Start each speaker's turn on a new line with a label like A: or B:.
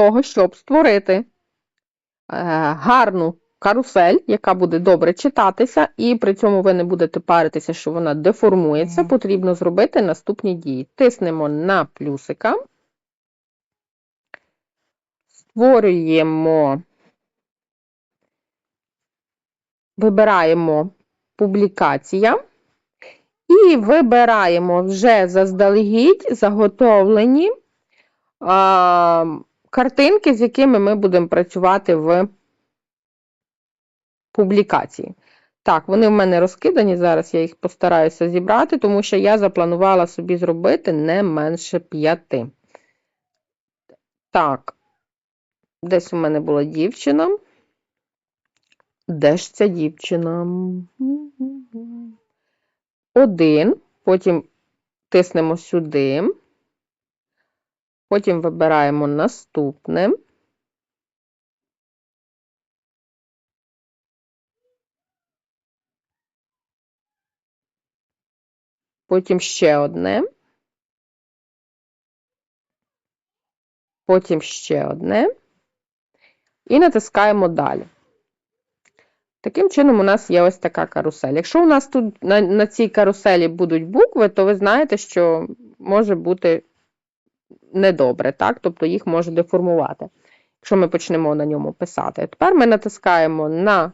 A: того, щоб створити е, гарну карусель, яка буде добре читатися, і при цьому ви не будете паритися, що вона деформується, потрібно зробити наступні дії. Тиснемо на плюсика, створюємо, вибираємо публікація. І вибираємо вже заздалегідь заготовлені а, картинки, з якими ми будемо працювати в публікації. Так, вони в мене розкидані, зараз я їх постараюся зібрати, тому що я запланувала собі зробити не менше п'яти. Так, десь у мене була дівчина. Де ж ця дівчина? Один, потім тиснемо сюди, потім вибираємо наступне. Потім ще одне. Потім ще одне. І натискаємо далі. Таким чином, у нас є ось така карусель. Якщо у нас тут на, на цій каруселі будуть букви, то ви знаєте, що може бути недобре, так? Тобто їх може деформувати, якщо ми почнемо на ньому писати. Тепер ми натискаємо на?